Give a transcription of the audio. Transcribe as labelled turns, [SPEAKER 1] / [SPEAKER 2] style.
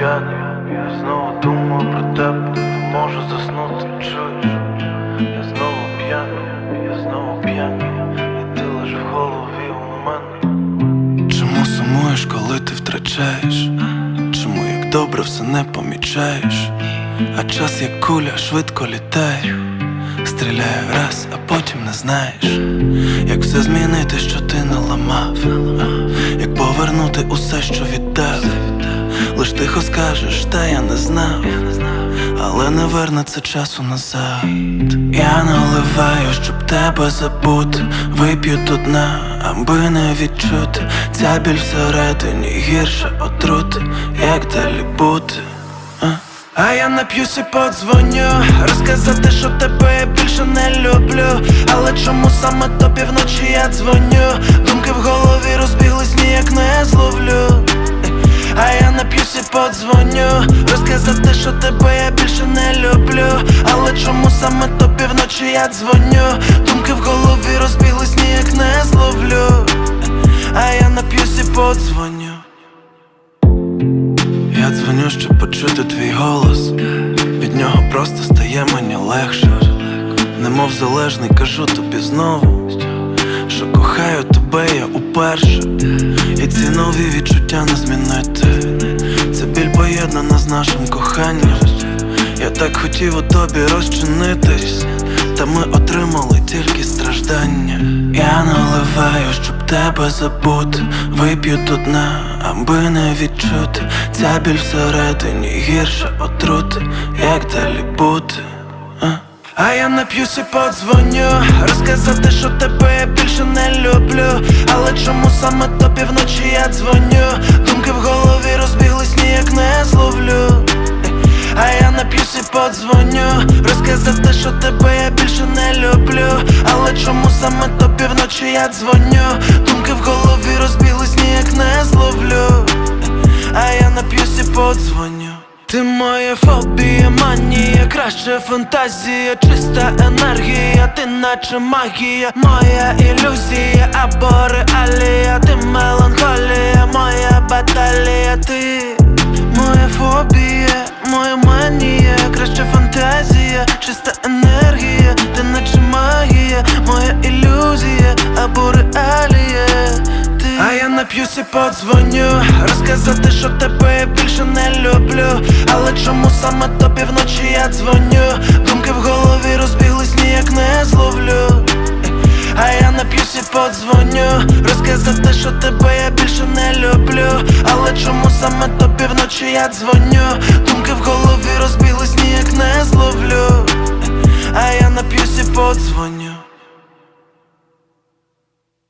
[SPEAKER 1] п'яний, я знову думаю про тебе, не можу заснути, чуєш? Я знову п'яний, я знову п'яний, і ти лиш в голові у мене.
[SPEAKER 2] Чому сумуєш, коли ти втрачаєш? Чому як добре все не помічаєш? А час як куля швидко літає, стріляє раз, а потім не знаєш, як все змінити, що ти наламав, як повернути усе, що віддав. Лиш тихо скажеш, та я не знав, але не вернеться часу назад. Я наливаю, щоб тебе забути, вип'ю до дна, аби не відчути. Ця біль всередині гірше отрути, як далі бути. А? А я нап'юсь і подзвоню Розказати, що тебе я більше не люблю Але чому саме тобі вночі я дзвоню Думки в голові розбіглись, ніяк не зловлю подзвоню. Розказати, що тебе я більше не люблю. Але чому саме тобі вночі я дзвоню? Думки в голові розбіглись, ніяк не зловлю. А я нап'юсь і подзвоню. Я дзвоню, щоб почути твій голос. Від нього просто стає мені легше. Немов залежний, кажу тобі знову Що кохаю тебе я уперше. І ці нові відчуття не змінити поєднана з нашим коханням. Я так хотів у тобі розчинитись Та ми отримали тільки страждання. Я наливаю, щоб тебе забути. Вип'ю до дна, аби не відчути. Ця біль всередині гірше отрути. Як далі бути? А? Я нап'юсь і подзвоню. Розказати, що тебе я більше не люблю. Але чому саме тобі вночі я дзвоню? Думки в Але чому саме тобі вночі я дзвоню. Думки в голові розбіглись, ніяк не зловлю. А я нап'юсь і подзвоню. Ти моя фобія, манія, краща фантазія, чиста енергія, ти наче магія, моя ілюзія або реалія, ти меланхолія, моя баталія, ти нап'юсь і подзвоню. Розказати, що тебе я більше не люблю. Але чому саме тобі вночі я дзвоню? Думки в голові розбіглись, ніяк не зловлю. А я нап'юсь і подзвоню. Розказати, що тебе я більше не люблю. Але чому саме тобі вночі я дзвоню? Думки в голові розбіглись, ніяк не зловлю